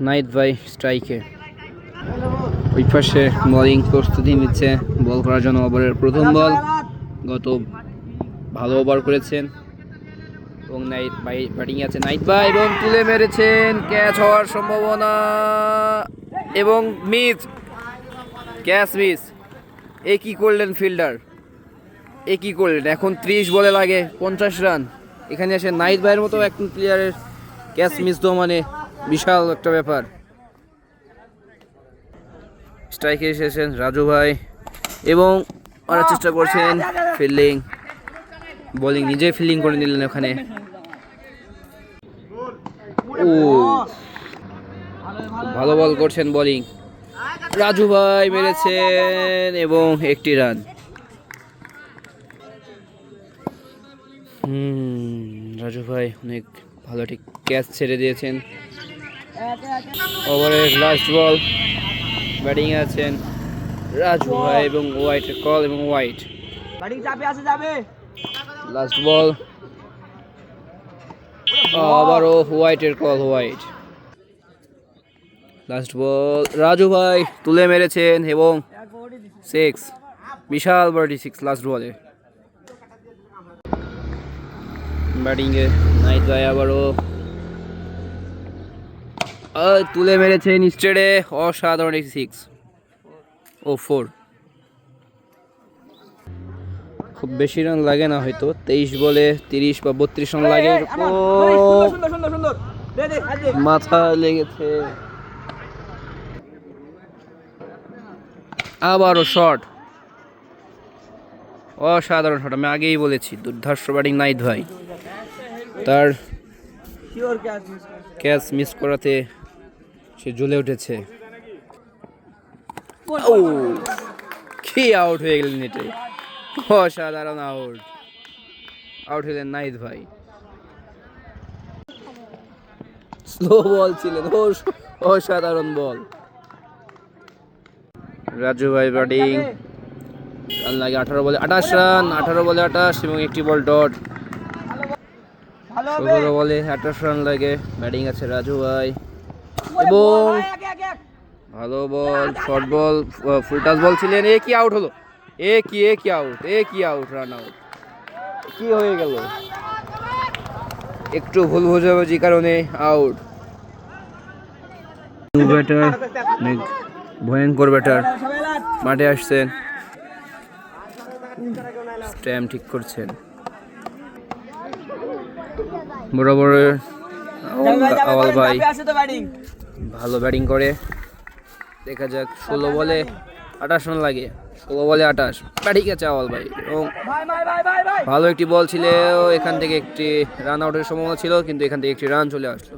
Night ভাই স্ট্রাইকে ওই পাশে বোলিং প্রস্তুতি নিচ্ছে, বল করার জন্য ওভারের প্রথম বল। গত ভালো ওভার করেছেন। এবং নাইট ভাই ব্যাটিং আছে নাইট ভাই এবং তুলে মেরেছেন ক্যাচ হওয়ার সম্ভাবনা। এবং মিস ক্যাচ মিস এ কি করলেন ফিল্ডার এ কি করলেন? এখন ত্রিশ বলে লাগে, পঞ্চাশ রান। এখানে এসে নাইট ভাইয়ের মতো একজন প্লেয়ারের ক্যাচ মিস তো মানে বিশাল একটা ব্যাপার। স্ট্রাইকে এসেছেন রাজু ভাই এবং মারার চেষ্টা করছেন ফিল্ডিং। বোলিং নিজে ফিল্ডিং করে নিলেন ওখানে। ও, ভালো বল করছেন বোলিং। রাজু ভাই মেরেছেন এবং একটি রান। রাজু ভাই অনেক ভালো ঠিক ক্যাচ ছেড়ে দিয়েছেন। ওভারের লাস্ট বল ব্যাটিং আছেন রাজু ভাই এবং হোয়াইটের কল এবং হোয়াইট ব্যাটিং চাপে আসে যাবে। লাস্ট বল আবারও হোয়াইটের call white last ball Raju ভাই তুলে মেরেছেন এবং সিক্স বিশাল বার্ডি সিক্স লাস্ট বলে ব্যাটিংয়ে নাইট ভাই আবারও তুলে মেরেছেন স্টেডে অসাধারণ একটি সিক্স ও ফোর খুব বেশি রান লাগে না হয়তো। তেইশ বলে তিরিশ বা বত্রিশ রান লাগে। মাথা লেগেছে। আবারও শট অসাধারণ শট আমি আগেই বলেছি দুর্ধর্ষ ব্যাটিং নাইট ভাই তার ক্যাচ মিস করাতে সে জ্বলে উঠেছে। ও কি আউট হয়ে গেলেন এটাই অসাধারণ আউট আউট হলেন নাইদ ভাই। স্লো বল ছিলেন অসাধারণ বল রাজু ভাই ব্যাটিং রান লাগে আঠারো বলে আঠাশ রান আঠারো বলে আঠাশ এবং একটি বল ডট ষোলো বলে আঠাশ রান লাগে। ব্যাটিং আছে রাজু ভাই। এবং ভালো বল শর্ট বল ফুল টাচ বল ছিলেন। এ কি আউট হলো? এ কি এ কি আউট এ কি আউট রান আউট কি হয়ে গেল? একটু ভুল বোঝাবুঝি কারণে আউট ব্যাটার অনেক ভয়ঙ্কর ব্যাটার মাঠে আসছেন। স্ট্যাম্প ঠিক করছেন। বরাবর আওয়াল ভাই। ভালো ব্যাটিং করে। দেখা যাক ষোলো বলে আঠাশ রান লাগে। ষোলো বলে আঠাশ। ব্যাটিং আছে আওয়াল ভাই। এবং ভালো একটি বল ছিল। এখান থেকে একটি রান আউটের সম্ভাবনা ছিল কিন্তু এখান থেকে একটি রান চলে আসলো।